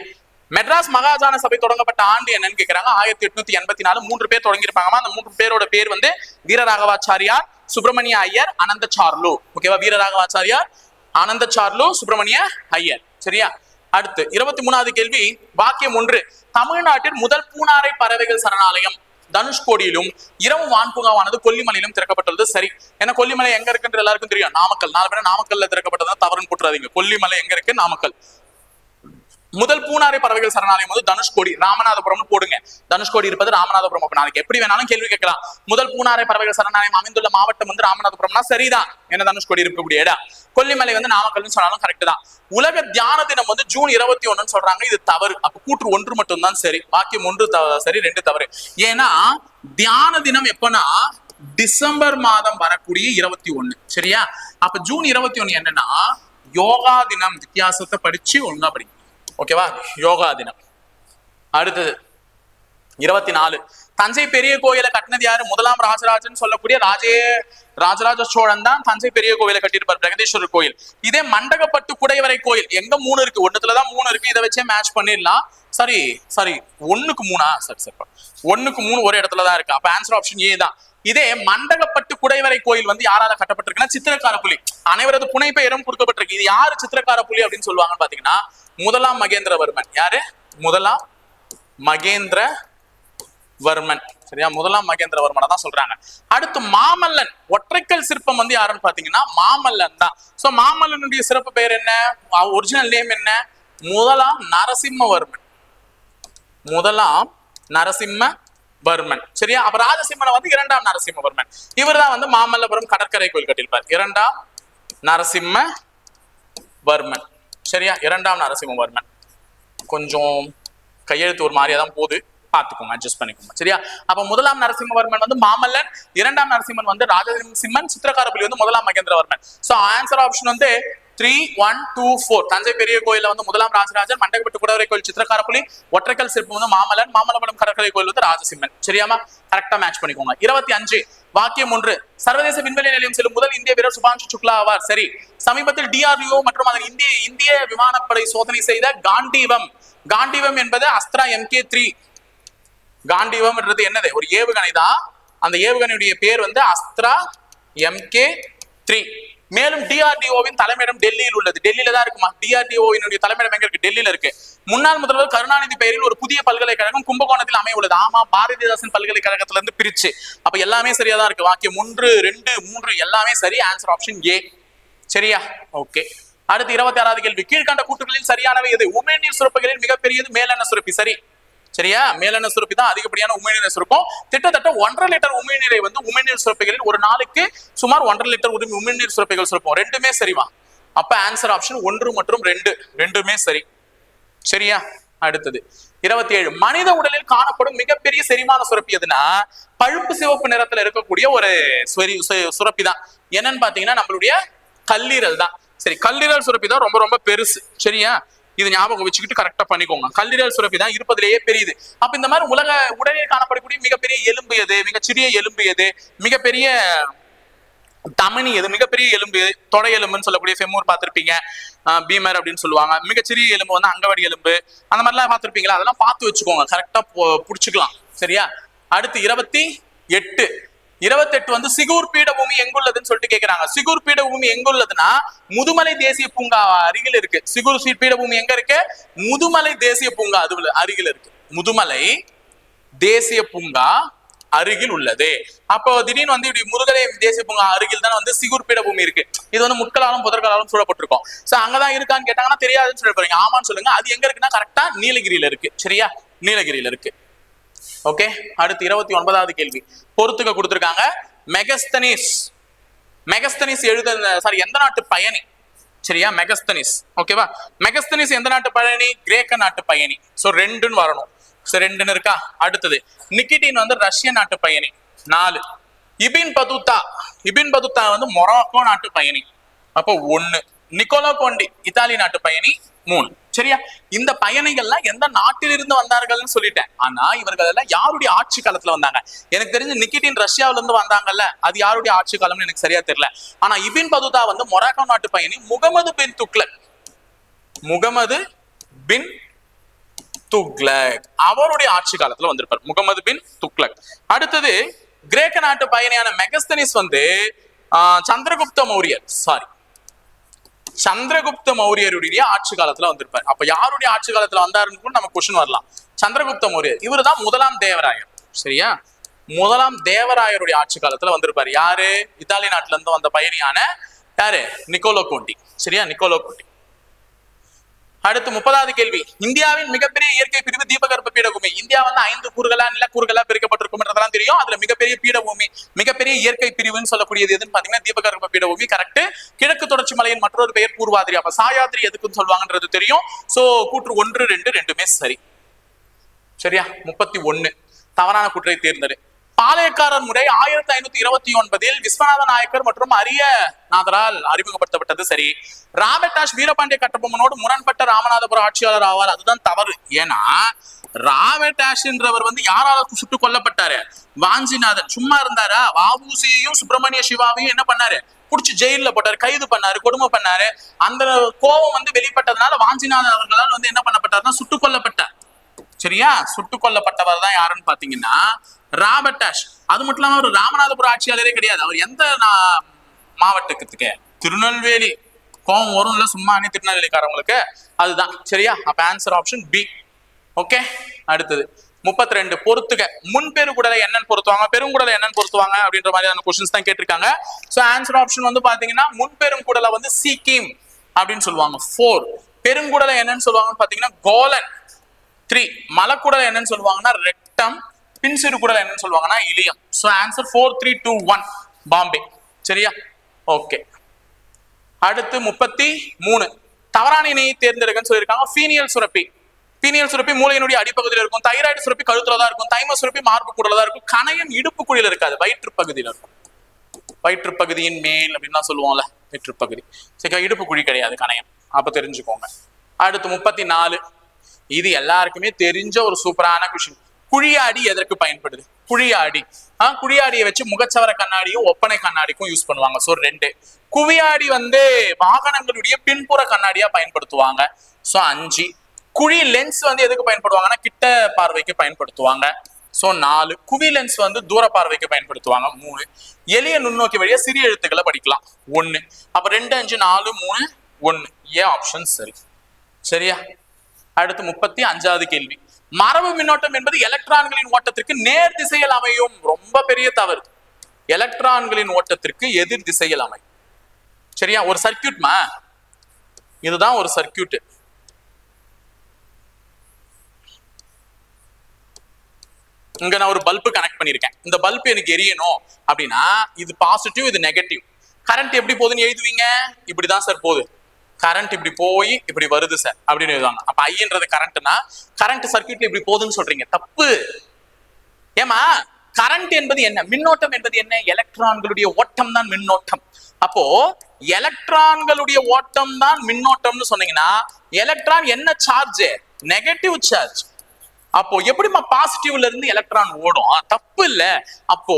மெட்ராஸ் மகாஜான சபை தொடங்கப்பட்ட ஆண்டு என்னன்னு கேக்குறாங்க? ஆயிரத்தி எட்நூத்தி எண்பத்தி நாலு மூன்று பேர் தொடங்கியிருப்பாங்கம்மா. அந்த மூன்று பேரோட பேர் வந்து வீரராகவாச்சாரியார் சுப்பிரமணிய ஐயர் அனந்த சார்லு. ஓகேவா? வீரராகவாச்சாரியார் ஆனந்த சார்லு சுப்பிரமணிய ஐயர். சரியா? அடுத்து இருபத்தி மூணாவது கேள்வி வாக்கியம் ஒன்று. தமிழ்நாட்டின் முதல் பூனாரை பறவைகள் சரணாலயம் தனுஷ்கோடியிலும் இரவு வான்புகாவானது கொல்லிமலையிலும் திறக்கப்பட்டுள்ளது. சரி ஏன்னா கொல்லிமலை எங்க இருக்குன்ற எல்லாருக்கும் தெரியும். நாமக்கல் நாலு பேர் நாமக்கல்ல திறக்கப்பட்டதான் தவறுன்னு போட்டுறாதீங்க. கொல்லிமலை எங்க இருக்கு? நாமக்கல். முதல் பூனாரை பறவைகள் சரணாலயம் வந்து தனுஷ்கோடி ராமநாதபுரம்னு போடுங்க. தனுஷ்கோடி இருப்பது ராமநாதபுரம் அப்ப. நாளைக்கு எப்படி வேணாலும் கேள்வி கேட்கலாம். முதல் பூனாரை பறவைகள் சரணாலயம் அமைந்துள்ள மாவட்டம் வந்து ராமநாதபுரம்னா சரிதான் என்ன தனுஷ்கோடி இருக்கக்கூடிய இடம். கொல்லிமலை வந்து நாமக்கல்னு சொன்னாலும் கரெக்ட் தான். உலக தியான தினம் வந்து ஜூன் இருபத்தி ஒண்ணுன்னு சொல்றாங்க இது தவறு. அப்ப கூற்று ஒன்று மட்டும் தான் சரி பாக்கியம் ஒன்று சரி ரெண்டு தவறு. ஏன்னா தியான தினம் எப்பன்னா டிசம்பர் மாதம் வரக்கூடிய இருபத்தி ஒண்ணு சரியா? அப்ப ஜூன் இருபத்தி ஒண்ணு என்னன்னா யோகா தினம் வித்தியாசத்தை படிச்சு ஒழுங்கா படிக்கும் ஓகேவா? யோகா தினம். அடுத்தது இருபத்தி நாலு தஞ்சை பெரிய கோயிலை கட்டினது யாரு? முதலாம் ராஜராஜன் சொல்லக்கூடிய ராஜே ராஜராஜ சோழன் தான் தஞ்சை பெரிய கோயிலை கட்டியிருப்பார் பிரகதீஸ்வரர் கோயில். இதே மண்டகப்பட்டு குடைவரை கோயில். எங்க மூணு இருக்கு? ஒண்ணுத்துலதான் மூணு இருக்கு. இதை வச்சே மேட்ச் பண்ணிடலாம். சரி சாரி ஒண்ணுக்கு மூணா? சரி சரி ஒண்ணுக்கு மூணு ஒரு இடத்துல தான் இருக்கு. அப்ப ஆன்சர் ஆப்ஷன் ஏ தான். இதே மண்டகப்பட்டு குடைவரை கோயில் வந்து யாரால கட்டப்பட்டிருக்குன்னா சித்திரக்கார புலி அனைவரது புனை பெயரும் கொடுக்கப்பட்டிருக்கு. இது யாரு சித்திரக்கார புலி அப்படின்னு சொல்லுவாங்கன்னு பாத்தீங்கன்னா முதலாம் மகேந்திரவர்மன். யாரு? முதலாம் மகேந்திர வர்மன் சரியா? முதலாம் மகேந்திரவர்மனை தான் சொல்றாங்க. அடுத்து மாமல்லன். ஒற்றைக்கல் சிற்பம் வந்து யாருன்னு பாத்தீங்கன்னா மாமல்லன் தான். சோ மாமல்லனுடைய சிறப்பு பெயர் என்ன? ஒரிஜினல் நேம் என்ன? முதலாம் நரசிம்மவர்மன். முதலாம் நரசிம்ம வர்மன் சரியா? அப்ப ராஜசிம்மனை வந்து இரண்டாம் நரசிம்மவர்மன். இவர் தான் வந்து மாமல்லபுரம் கடற்கரை கோயில் கட்டியிருப்பார். இரண்டாம் நரசிம்ம வர்மன் சரியா? இரண்டாம் நரசிம்மவர்மன் கொஞ்சம் கையெழுத்து ஒரு மாதிரியா தான் போகுது. பார்த்துக்கோங்க அட்ஜஸ்ட் பண்ணிக்கோங்க. சரியா? அப்ப முதலாம் நரசிம்மவர்மன் வந்து மாமல்லன் இரண்டாம் நரசிம்மன் வந்து ராஜசிம்மன் சித்திரகாரபுலி வந்து முதலாம் மகேந்திரவர்மன் சோ ஆன்சர் ஆப்ஷன் வந்து three one two four Thanjai பெரிய கோயில வந்து முதலாம் ராஜராஜன் மண்டகப்பட்டு குடவரை கோயில் சித்திரக்காரப்புலி ஒற்றைக்கல் சிற்பம் வந்து மாமல்லன் மாமல்லபுரம் கடற்கரை கோயில் வந்து ராஜசிம்மன். சரியாமா கரெக்டா மேட்ச் பண்ணிக்கோங்க. இருபத்தி அஞ்சு வாக்கியம் ஒன்று. சர்வதேச விண்வெளி நிலையம் செல்லும் முதல் இந்திய வீரர் சுபான்ஷு சுக்லா ஆவார். சரி சமீபத்தில் டிஆர்டிஓ மற்றும் அதன் இந்திய இந்திய விமானப்படை சோதனை செய்த காண்டீவம். காண்டீவம் என்பது அஸ்த்ரா எம்கே த்ரீ. காண்டீவம்ன்றது என்னது? ஒரு ஏவுகணை தான் அந்த ஏவுகணையுடைய பேர் வந்து அஸ்த்ரா எம்கே த்ரீ. மேலும் டிஆர்டிஓவின் தலைமையிடம் டெல்லியில் உள்ளது. டெல்லியில தான் இருக்குமா? டிஆர்டிஓவினுடைய தலைமையிடம் எங்க இருக்கு? டெல்லியில இருக்கு. முன்னாள் முதல்வர் கருணாநிதி பெயரில் ஒரு புதிய பல்கலைக்கழகம் கும்பகோணத்தில் அமைய உள்ளது. ஆமா பாரதிதாசன் பல்கலைக்கழகத்துல இருந்து பிரிச்சு. அப்ப எல்லாமே சரியா தான் இருக்கு. வாக்கியம் ஒன்று ரெண்டு மூன்று எல்லாமே சரி. ஆன்சர் ஆப்ஷன் ஏ சரியா? ஓகே அடுத்து இருபத்தி ஆறாவது கேள்வி. கீழ்கண்ட கூற்றுகளில் சரியானவை எது? உமிழ்நீர் சுரப்புகளில் மிகப்பெரியது மேலெண்ண சுரப்பி. சரி. சரியா? மேலெண்ண சுரப்பி தான் அதிகப்படியான உமிழ்நீர் சுரக்கும். கிட்டத்தட்ட ஒன்றரை லிட்டர் உமிழ்நீரை வந்து உமிழ்நீர் சுரப்பிகளில் ஒரு நாளைக்கு சுமார் ஒன்றரை லிட்டர் உரிமை உமிழ்நீர் சுரப்பிகள் சுரப்போம். ரெண்டுமே சரிவா அப்ப ஆன்சர் ஆப்ஷன் ஒன்று மற்றும் ரெண்டு. ரெண்டுமே சரி. சரியா? அடுத்தது. இருபத்தி ஏழு மனித உடலில் காணப்படும் மிகப்பெரிய செரிமான சுரப்பி எதுனா பழுப்பு சிவப்பு நிறத்துல இருக்கக்கூடிய ஒரு சுரி- சுரப்பி தான். என்னன்னு பாத்தீங்கன்னா நம்மளுடைய கல்லீரல் தான். சரி கல்லீரல் சுரப்பி தான் ரொம்ப ரொம்ப பெருசு. சரியா? இது ஞாபகம் வச்சுக்கிட்டு கரெக்டா பண்ணிக்கோங்க. கல்லீரல் சுரப்பி தான் இருப்பதிலேயே பெரியது அப்ப இந்த மாதிரி உலக உடலில் காணப்படக்கூடிய மிகப்பெரிய எலும்பு எது? மிகச்சிறிய எலும்பு எது? மிகப்பெரிய தமனி எது? மிகப்பெரிய எலும்பு தொடை எலும்புன்னு சொல்லக்கூடிய ஃபெமூர் பார்த்துருப்பீங்க. பீமர் அப்படின்னு சொல்லுவாங்க. மிகச்சிறிய எலும்பு வந்து அங்கவடி எலும்பு. அந்த மாதிரிலாம் பார்த்துருப்பீங்களா? அதெல்லாம் பார்த்து வச்சுக்கோங்க. கரெக்டா புடிச்சுக்கலாம். சரியா? அடுத்து இருபத்தி எட்டு. இருபத்தெட்டு வந்து சிகூர் பீடபூமி எங்குள்ளதுன்னு சொல்லிட்டு கேக்குறாங்க. சிகூர் பீடபூமி எங்குள்ளதுன்னா முதுமலை தேசிய பூங்கா அருகில் இருக்கு. சிகூர் பீடபூமி எங்க இருக்கு? முதுமலை தேசிய பூங்கா அதுல அருகில் இருக்கு. முதுமலை தேசிய பூங்கா அருகில் உள்ளது. அப்போ திடீர்னு வந்து இப்படி முருகலை தேசிய பூங்கா அருகில் தான் வந்து சிகூர் பீடபூமி இருக்கு. இது வந்து முட்களாலும் புதற்களாலும் சூழப்பட்டிருக்கும். சோ அங்கதான் இருக்கான்னு கேட்டாங்கன்னா தெரியாதுன்னு சொல்ல போறீங்க. ஆமான்னு சொல்லுங்க. அது எங்க இருக்குன்னா கரெக்டா நீலகிரியில இருக்கு. சரியா? நீலகிரியில இருக்கு. ஓகே அடுத்து இருபத்தி ஒன்பதாவது கேள்வி. பொறுத்துக்க கொடுத்திருக்காங்க. மெகஸ்தனிஸ். மெகஸ்தனிஸ் எழுத சாரி எந்த நாட்டு பயணி? சரியா? மெகஸ்தனிஸ். ஓகேவா மெகஸ்தனிஸ் எந்த நாட்டு பயணி? கிரேக்க நாட்டு பயணி. சோ ரெண்டுன்னு வரணும். ஸோ ரெண்டுன்னு இருக்கா? அடுத்தது நிக்கிட்டின் வந்து ரஷ்ய நாட்டு பயணி. நாலு. இபின் பதுத்தா. இபின் பதுத்தா வந்து மொராக்கோ நாட்டு பயணி. அப்போ ஒன்று நிக்கோலோ கோண்டி இத்தாலி நாட்டு பயணி மூணு. சரியா? இந்த பயணிகள்லாம் எந்த நாட்டிலிருந்து வந்தார்கள்னு சொல்லிட்டேன். ஆனா இவர்கள் எல்லாம் யாருடைய ஆட்சி காலத்துல வந்தாங்க? எனக்கு தெரிஞ்சு நிக்கிட்டின் ரஷ்யாவில இருந்து வந்தாங்கல்ல? அது யாருடைய ஆட்சி காலம்னு எனக்கு சரியா தெரியல. ஆனா இபின் பதுதா வந்து மொராக்கோ நாட்டு பயணி முகமது பின் துக்லக் முகமது பின் துக்லக் அவருடைய ஆட்சி காலத்துல வந்திருப்பார். முகமது பின் துக்லக் அடுத்தது கிரேக்க நாட்டு பயணியான மெகஸ்தனிஸ் வந்து ஆஹ், சந்திரகுப்த மௌரியர். சாரி சந்திரகுப்த மௌரியருடைய ஆட்சி காலத்துல வந்திருப்பார். அப்ப யாருடைய ஆட்சி காலத்துல வந்தாருன்னு கூட நம்ம கொஸ்டின் வரலாம். சந்திரகுப்த மௌரியர் இவர்தான் முதலாம் தேவராயர். சரியா? முதலாம் தேவராயருடைய ஆட்சி காலத்துல வந்திருப்பார். யாரு? இத்தாலி நாட்டுல இருந்து வந்த பயணியான யாரு? Niccolo Conti. சரியா? Niccolo Conti. அடுத்து முப்பதாவது கேள்வி. இந்தியாவின் மிகப்பெரிய இயற்கை பிரிவு தீபகற்ப பீடபூமி. இந்தியா வந்து ஐந்து கூறுகளா நிலக்கூறுகளா பிரிக்கப்பட்டிருக்கும்ன்றதெல்லாம் தெரியும். அதுல மிகப்பெரிய பீடபூமி மிகப்பெரிய இயற்கை பிரிவுன்னு சொல்லக்கூடியது எதுன்னு பாத்தீங்கன்னா தீபகற்ப பீடபூமி. கரெக்ட் கிழக்கு தொடர்ச்சி மலையின் மற்றொரு பெயர் பூர்வாதிரி அப்ப சாயாதிரி எதுக்குன்னு சொல்லுவாங்கன்றது தெரியும். சோ கூற்று ஒன்று ரெண்டு ரெண்டுமே சரி. சரியா? முப்பத்தி ஒண்ணு. தவறான குற்றை தேர்ந்தெடு. பாளையக்காரர் முறை ஆயிரத்தி ஐநூத்தி இருபத்தி ஒன்பதில் விஸ்வநாத நாயக்கர் மற்றும் அரிய நாதரால் அறிமுகப்படுத்தப்பட்டது. சரி ராபர்டாஷ் வீரபாண்டிய கட்டபொம்மனோடு முரண்பட்ட ராமநாதபுரம் ஆட்சியாளர் ஆவார். அதுதான் தவறு. ஏன்னா ராபர்டாஷ்ன்றவர் வந்து யாரால சுட்டுக் கொல்லப்பட்டாரு? வாஞ்சிநாதன். சும்மா இருந்தாரா? வாவூசியையும் சுப்பிரமணிய சிவாவையும் என்ன பண்ணாரு? புடிச்சு ஜெயில போட்டாரு. கைது பண்ணாரு. கொடுமை பண்ணாரு. அந்த கோபம் வந்து வெளிப்பட்டதுனால வாஞ்சிநாதன் அவர்களால் வந்து என்ன பண்ணப்பட்டார்னா சுட்டுக் கொல்லப்பட்டார். சரியா? சுட்டுக் கொல்லப்பட்டவர் தான் யாருன்னு பாத்தீங்கன்னா ராபர்டாஷ். அது மட்டும் இல்லாம அவர் ராமநாதபுரம் ஆட்சியாளரே கிடையாது. அவர் எந்த மாவட்டத்துக்கு? திருநெல்வேலி. கோவம் இல்லை சும்மா அணி திருநெல்வேலிக்காரவங்களுக்கு? அதுதான். சரியா? அப்ப ஆன்சர் ஆப்ஷன் பி ஓகே அடுத்தது. முப்பத்தி ரெண்டு பொறுத்துக முன்பெருங்குடலை என்னன்னு பொருத்துவாங்க பெருங்குடலை என்னன்னு பொருத்துவாங்க அப்படின்ற மாதிரியான கொஸ்டின்ஸ் தான் கேட்டிருக்காங்க. ஸோ ஆன்சர் ஆப்ஷன் வந்து பாத்தீங்கன்னா முன்பெருங்குடலை வந்து சீக்கிம் அப்படின்னு சொல்லுவாங்க. ஃபோர் பெருங்குடலை என்னன்னு சொல்லுவாங்கன்னு பாத்தீங்கன்னா கோலன். த்ரீ மலக்குடல் என்னன்னு சொல்லுவாங்கன்னா ரெக்டம் பின் சிறுகுடல் என்னன்னு சொல்லுவாங்கன்னா ileum. So answer four three two one Bombay. சரியா? ஓகே அடுத்து முப்பத்தி மூணு. தவறான இணையை தேர்ந்தெடுக்கன்னு சொல்லியிருக்காங்க. ஃபீனியல் சுரப்பி. ஃபீனியல் சுரப்பி மூளையினுடைய அடிப்பகுதியில் இருக்கும். தைராய்டு சுரப்பி கழுத்துல தான் இருக்கும். தைம சுரப்பி மார்பு கூடல தான் இருக்கும். கணையம் இடுப்பு குழியில இருக்காது. வயிற்றுப்பகுதியில் இருக்கும். வயிற்று பகுதியின் மேல் அப்படின்னு சொல்லுவோம்ல. வயிற்று பகுதி. சரி இடுப்பு குழி கிடையாது கணையம். அப்ப தெரிஞ்சுக்கோங்க. அடுத்து முப்பத்தி நாலு. இது எல்லாருக்குமே தெரிஞ்ச ஒரு சூப்பரான கொஷின் குழியாடி எதற்கு பயன்படுது? குழியாடி. ஆஹ் குழியாடியை வச்சு முகச்சவர கண்ணாடியும் ஒப்பனை கண்ணாடிக்கும் யூஸ் பண்ணுவாங்க. சோ ரெண்டு. குவியாடி வந்து வாகனங்களுடைய பின்புற கண்ணாடியா பயன்படுத்துவாங்க. சோ அஞ்சு. குழி லென்ஸ் வந்து எதுக்கு பயன்படுவாங்கன்னா கிட்ட பார்வைக்கு பயன்படுத்துவாங்க. சோ நாலு. குவி லென்ஸ் வந்து தூர பார்வைக்கு பயன்படுத்துவாங்க. மூணு. எளிய நுண்ணோக்கி வழியா சிறிய எழுத்துக்களை படிக்கலாம். ஒன்னு அப்ப ரெண்டு அஞ்சு நாலு மூணு ஒன்னு ஏ ஆப்ஷன் சரி சரியா? அடுத்து முப்பத்தி அஞ்சாவது கேள்வி. மரபு மின்னோட்டம் என்பது எலக்ட்ரான்களின் ஓட்டத்திற்கு நேர் திசையில் அமையும். ரொம்ப பெரிய தவறு. எலக்ட்ரான்களின் ஓட்டத்திற்கு எதிர் திசையில் அமையும். சரியா? ஒரு சர்க்கியூட்மா இதுதான் ஒரு சர்க்கியூட் இங்க நான் ஒரு பல்பு கனெக்ட் பண்ணியிருக்கேன். இந்த பல்ப் எனக்கு எரியணும் அப்படின்னா இது பாசிட்டிவ் இது நெகட்டிவ் கரண்ட் எப்படி போகுதுன்னு எழுதுவீங்க? இப்படிதான் சார் போகுது. கரண்ட் இப்படி போய் இப்படி வருது சார் அப்படின்னு எழுதுவாங்க. அப்ப ஐன்றது கரண்ட்னா கரண்ட் சர்க்கியூட்ல இப்படி போகுதுன்னு சொல்றீங்க. தப்பு. ஏமா கரண்ட் என்பது என்ன? மின்னோட்டம் என்பது என்ன? எலக்ட்ரான்களுடைய ஓட்டம் தான் மின்னோட்டம். அப்போ எலக்ட்ரான்களுடைய ஓட்டம் தான் மின்னோட்டம்னு சொன்னீங்கன்னா எலக்ட்ரான் என்ன சார்ஜ் நெகட்டிவ் சார்ஜ் அப்போ எப்படிம்மா பாசிட்டிவ்ல இருந்து எலக்ட்ரான் ஓடும்? தப்பு இல்ல. அப்போ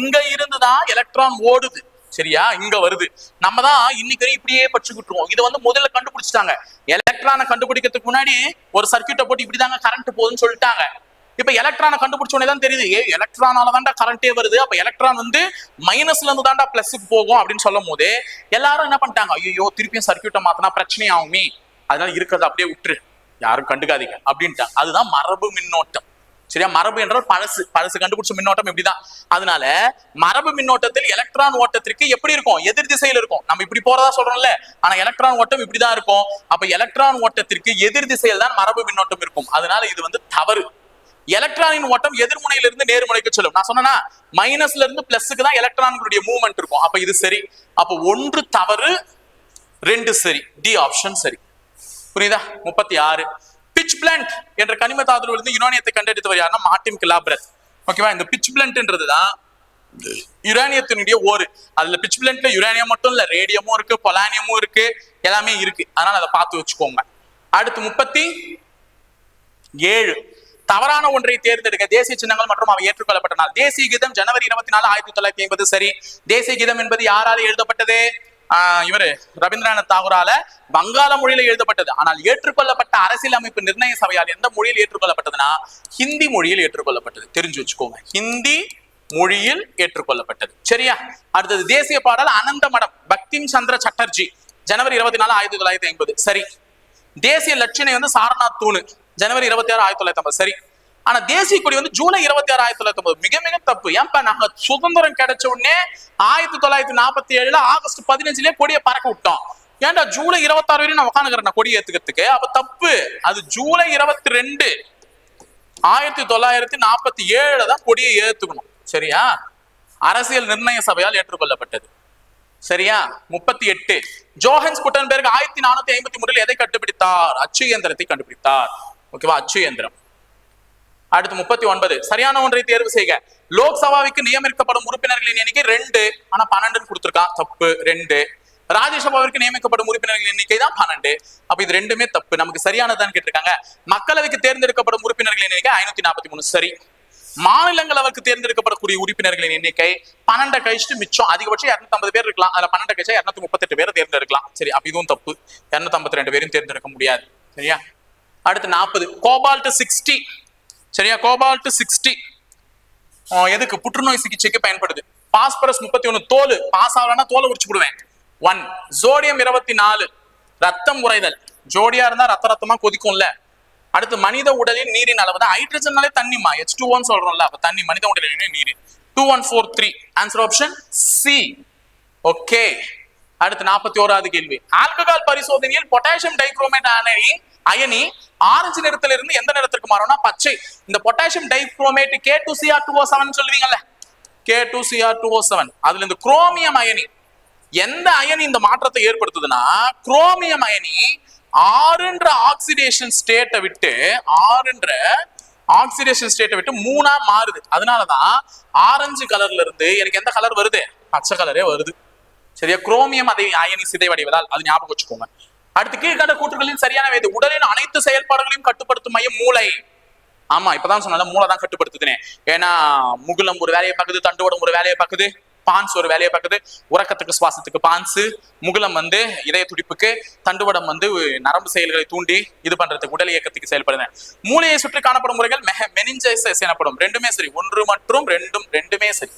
இங்க இருந்து தான் எலக்ட்ரான் ஓடுது. சரியா? இங்க வருது. நம்ம தான் இன்னைக்கு வரையும் இப்படியே பச்சுக்கிட்டுருவோம் இதை வந்து முதல்ல கண்டுபிடிச்சிட்டாங்க. எலக்ட்ரானை கண்டுபிடிக்கிறதுக்கு முன்னாடி ஒரு சர்க்கியூட்டை போட்டு இப்படிதாங்க கரண்ட் போகுதுன்னு சொல்லிட்டாங்க. இப்ப எலக்ட்ரானை கண்டுபிடிச்ச உடனே தான் தெரியுது. ஏ எலக்ட்ரானால தான்டா கரண்டே வருது. அப்ப எலக்ட்ரான் வந்து மைனஸ்ல இருந்து தான்டா பிளஸுக்கு போகும் அப்படின்னு சொல்லும் போது எல்லாரும் என்ன பண்ணிட்டாங்க? ஐயோ திருப்பியும் சர்க்கியூட்டை மாத்தினா பிரச்சனை ஆகுமே அதனால இருக்கிறத அப்படியே விட்டுரு. யாரும் கண்டுக்காதீங்க. அப்படின்ட்டாங்க. அதுதான் மரபு மின்னோட்டம். சரியா? மரபு என்றால் பழசு. பழசு கண்டுபிடிச்ச மின்னோட்டம் இப்படிதான். அதனால மரபு மின்னோட்டத்தில் எலக்ட்ரான் ஓட்டத்திற்கு எப்படி இருக்கும்? எதிர் திசையில் இருக்கும். நம்ம இப்படி போறதா சொல்றோம்ல. ஆனா எலக்ட்ரான் ஓட்டம் இப்படிதான் இருக்கும். அப்ப எலக்ட்ரான் ஓட்டத்திற்கு எதிர் திசையில் தான் மரபு மின்னோட்டம் இருக்கும். அதனால இது வந்து தவறு. எலக்ட்ரானின் ஓட்டம் எதிர்முனையிலிருந்து நேர்முனைக்கு செல்லும். நான் சொன்னேன்னா மைனஸ்ல இருந்து பிளஸ்க்கு தான் எலக்ட்ரான்களுடைய மூவ்மெண்ட் இருக்கும். அப்ப இது சரி. அப்ப ஒன்று தவறு ரெண்டு சரி. டி ஆப்ஷன் சரி. புரியுதா? முப்பத்தி ஆறு. பிச் பிளண்ட் என்ற கனிம தாதுவிலிருந்து யுரானியத்தை கண்டெடுத்தவர் யாருன்னா மார்டின் கிலாப்ரத் ஓகேவா இந்த பிச் பிளண்ட்ன்றது தான் யுரேனியத்தினுடைய ஓரு அதுல பிச் பிளண்ட்ல யுரேனியம் மட்டும் இல்ல ரேடியமும் இருக்கு பொலானியமும் இருக்கு எல்லாமே இருக்கு. அதனால அதை பார்த்து வச்சுக்கோங்க. அடுத்து முப்பத்தி ஏழு. தவறான ஒன்றை தேர்ந்தெடுக்க தேசிய சின்னங்கள் மற்றும் அவை ஏற்றுக்கொள்ளப்பட்ட நாள் தேசிய கீதம் ஜனவரி இருபத்தி நாலு ஆயிரத்தி தொள்ளாயிரத்தி ஐம்பது சரி. தேசிய கீதம் என்பது யாரால் எழுதப்பட்டது? இவரு ரவீந்திரநாத் தாகூரால வங்காள மொழியில எழுதப்பட்டது. ஆனால் ஏற்றுக்கொள்ளப்பட்ட அரசியல் அமைப்பு நிர்ணய சபையால் எந்த மொழியில் ஏற்றுக்கொள்ளப்பட்டதுன்னா ஹிந்தி மொழியில் ஏற்றுக்கொள்ளப்பட்டது. தெரிஞ்சு வச்சுக்கோங்க ஹிந்தி மொழியில் ஏற்றுக்கொள்ளப்பட்டது. சரியா? அடுத்தது தேசிய பாடல் அனந்த மடம் பக்திம் சந்திர சட்டர்ஜி. ஜனவரி இருபத்தி நாலு ஆயிரத்தி தொள்ளாயிரத்தி ஐம்பது. சரி. தேசிய லட்சணை வந்து சாரநாத் தூணு. ஜனவரி இருபத்தி ஆறு ஆயிரத்தி தொள்ளாயிரத்தி ஐம்பது. சரி. ஆனா தேசிய கொடி வந்து ஜூலை இருபத்தி ஆறு ஆயிரத்தி தொள்ளாயிரத்தி ஒன்பது மிக மிக தப்பு. ஏன்பா நாங்க சுதந்திரம் கிடைச்ச உடனே ஆயிரத்தி தொள்ளாயிரத்தி நாற்பத்தி ஏழுல ஆகஸ்ட் பதினஞ்சுலயே கொடியை பறக்க விட்டோம். ஏன்டா ஜூலை இருபத்தாறு வரையும் நான் உட்காந்துக்கிறேன் கொடி ஏத்துக்கிறதுக்கு? அப்ப தப்பு. அது ஜூலை இருபத்தி ரெண்டு ஆயிரத்தி தொள்ளாயிரத்தி நாற்பத்தி ஏழுல தான் கொடியை ஏத்துக்கணும். சரியா? அரசியல் நிர்ணய சபையால் ஏற்றுக்கொள்ளப்பட்டது. சரியா? முப்பத்தி எட்டு ஜோஹன்ஸ் குட்டன்பெர்க் ஆயிரத்தி நானூத்தி ஐம்பத்தி மூணில் எதை கண்டுபிடித்தார்? அச்சு இயந்திரத்தை கண்டுபிடித்தார். ஓகேவா? அச்சு இயந்திரம் அடுத்து முப்பத்தி ஒன்பது. சரியான ஒன்றை தேர்வு செய்க. லோக்சபாவுக்கு நியமிக்கப்படும் உறுப்பினர்களின் எண்ணிக்கை ரெண்டு. ஆனா பன்னெண்டுன்னு கொடுத்துருக்கான் தப்பு ரெண்டு. ராஜ்யசபாவிற்கு நியமிக்கப்படும் உறுப்பினர்களின் எண்ணிக்கை தான் பன்னெண்டு. அப்ப இது ரெண்டுமே தப்பு. நமக்கு சரியானதான்னு கேட்டிருக்காங்க. மக்களவைக்கு தேர்ந்தெடுக்கப்படும் உறுப்பினர்களின் எண்ணிக்கை ஐநூத்தி நாற்பத்தி மூணு. சரி. மாநிலங்களவைக்கு தேர்ந்தெடுக்கப்படக்கூடிய உறுப்பினர்களின் எண்ணிக்கை பன்னெண்டை கழிச்சுட்டு மிச்சம் அதிகபட்சம் இரநூத்தி ஐம்பது பேர் இருக்கலாம். அதுல பன்னெண்டு கழிச்சா இரநூத்தி முப்பத்தெட்டு பேரை தேர்ந்தெடுக்கலாம். சரி அப்ப இதுவும் தப்பு. இருநூத்தி ஐம்பத்தி ரெண்டு பேரும் தேர்ந்தெடுக்க முடியாது. சரியா? அடுத்து நாற்பது. கோபால்ட் சிக்ஸ்டி சரியா? கோபால்ட் சிக்ஸ்டி எதுக்கு? புற்றுநோய் சிகிச்சைக்கு பயன்படுது. பாஸ்பரஸ் முப்பத்தி ஒன்னு தோல். பாஸ் ஆகலன்னா தோலை உரிச்சு விடுவேன். ஒன் ஜோடியம் இருபத்தி நாலு ரத்தம் உறைதல். ஜோடியா இருந்தா ரத்த ரத்தமா கொதிக்கும்ல. அடுத்து மனித உடலின் நீரின் அளவு. தான் ஹைட்ரஜன்னாலே தண்ணிமா எச் டூ ஒன் சொல்றோம்ல அப்ப தண்ணி மனித உடலின் நீர். Two one four three answer option C okay அடுத்து நாற்பத்தி ஓராவது கேள்வி. ஆல்கஹால் பரிசோதனையில் பொட்டாசியம் டைக்ரோமேட் ஆனையின் அயனி ஆரஞ்சு நிறத்துல இருந்து எந்த நிறத்திற்கு மாறும்னா பச்சை. இந்த potassium dichromate K two C R two O seven சொல்லுவீங்கல்ல? K two C R two O seven அதுல இந்த குரோமியம் அயனி. எந்த அயனி இந்த மாற்றத்தை ஏற்படுத்துதுன்னா குரோமியம் அயனி ஆறுன்ற ஆக்சிடேஷன் ஸ்டேட்டை விட்டு ஆறுன்ற ஆக்சிடேஷன் ஸ்டேட்டை விட்டு மூணா மாறுது. அதனாலதான் ஆரஞ்சு கலர்ல இருந்து எனக்கு எந்த கலர் வருது? பச்சை கலரே வருது. சரியா? குரோமியம் அதை அயனி சிதைவடைவதால் அது ஞாபகம் வச்சுக்கோங்க. அடுத்து கீழ்கண்ட கூற்றுகளின் சரியான வேது உடலின் அனைத்து செயல்பாடுகளையும் கட்டுப்படுத்தும் மையம் மூளை. ஆமா இப்பதான் சொன்னால மூளை தான் கட்டுப்படுத்துதுனே ஏன்னா முகுலம் ஒரு வேலையை பார்க்குது தண்டுவடம் ஒரு வேலையை பார்க்குது பான்ஸ் ஒரு வேலையை பார்க்குது உறக்கத்துக்கு சுவாசத்துக்கு பான்ஸ் முகுலம் வந்து இதய துடிப்புக்கு தண்டுவடம் வந்து நரம்பு செயல்களை தூண்டி இது பண்றதுக்கு உடல் இயக்கத்துக்கு செயல்படுது. மூளையை சுற்றி காணப்படும் முறைகள் மெனிஞ்சைசஸ் எனப்படும். ரெண்டுமே சரி. ஒன்று மற்றும் ரெண்டும் ரெண்டுமே சரி.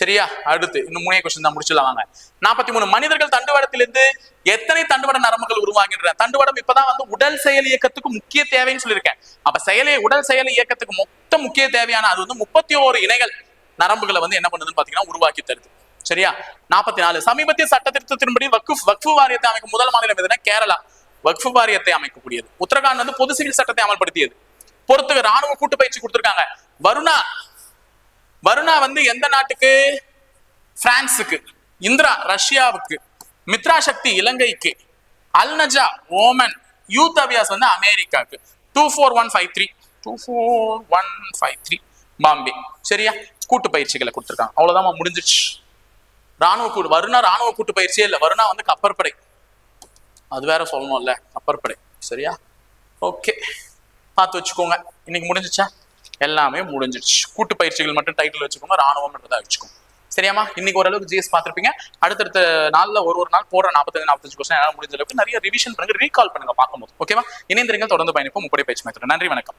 சரியா? அடுத்து இன்னும் மூணே கொஸ்டின் தான் முடிச்சுலாம் வாங்க. நாற்பத்தி மூணு மனிதர்கள் தண்டுவடத்திலிருந்து எத்தனை தண்டுவட நரம்புகள் உருவாகின்றன? தண்டுவடம் இப்பதான் வந்து உடல் செயல் இயக்கத்துக்கு முக்கிய தேவைன்னு சொல்லியிருக்கேன். அப்ப செயலை உடல் செயல் இயக்கத்துக்கு மொத்த முக்கிய தேவையான அது வந்து முப்பத்தி ஓரு இணைகள் நரம்புகளை வந்து என்ன பண்ணுதுன்னு பாத்தீங்கன்னா உருவாக்கி தருது. சரியா? நாற்பத்தி நாலு சமீபத்திய சட்ட திருத்தத்தின்படி வக்ஃப் வக்ஃபு வாரியத்தை அமைக்கும் முதல் மாநிலம் எதுனா கேரளா. வக்ஃபு வாரியத்தை அமைக்கக்கூடியது. உத்தரகாண்ட் வந்து பொது சிவில் சட்டத்தை அமல்படுத்தியது. பொறுத்துக்கு ராணுவ கூட்டு பயிற்சி கொடுத்திருக்காங்க. வருணா வருணா வந்து எந்த நாட்டுக்கு? பிரான்ஸுக்கு. இந்திரா ரஷ்யாவுக்கு. மித்ரா சக்தி இலங்கைக்கு. அல்நஜா ஓமன். யூத் அபியாஸ் வந்து அமெரிக்காவுக்கு two four one five three. Two four one five three. Bombay. சரியா? கூட்டு பயிற்சிகளை கொடுத்துருக்காங்க. அவ்வளவுதான் முடிஞ்சிச்சு ராணுவ கூட்டு வருணா ராணுவ கூட்டு பயிற்சியே இல்லை. வருணா வந்து கப்பற்படை அது வேற சொல்லணும்ல கப்பற்படை சரியா? ஓகே. பார்த்து வச்சுக்கோங்க. இன்னைக்கு முடிஞ்சிச்சா? எல்லாமே முடிஞ்சிருச்சு கூட்டு பயிற்சிகள் மட்டும் டைட்டில் வச்சுக்கோங்க ராணுவம் மட்டும் வச்சுக்கோங்க சரியாமா இன்னைக்கு ஓரளவுக்கு ஜிஎஸ் பார்த்துருப்பீங்க. அடுத்தடுத்த நாள்ல ஒரு ஒரு நாள் போற நாற்பத்தஞ்சு நாற்பத்தஞ்சு கொஸ்டின் முடிஞ்ச அளவுக்கு நிறைய ரிவிஷன் பண்ணுங்க ரீகால் பண்ணுங்க பார்க்கும்போது. ஓகேவா இணைந்திருங்கள் தொடர்ந்து பயணிப்போம். முப்படை பயிற்சி மேத்தோட நன்றி வணக்கம்.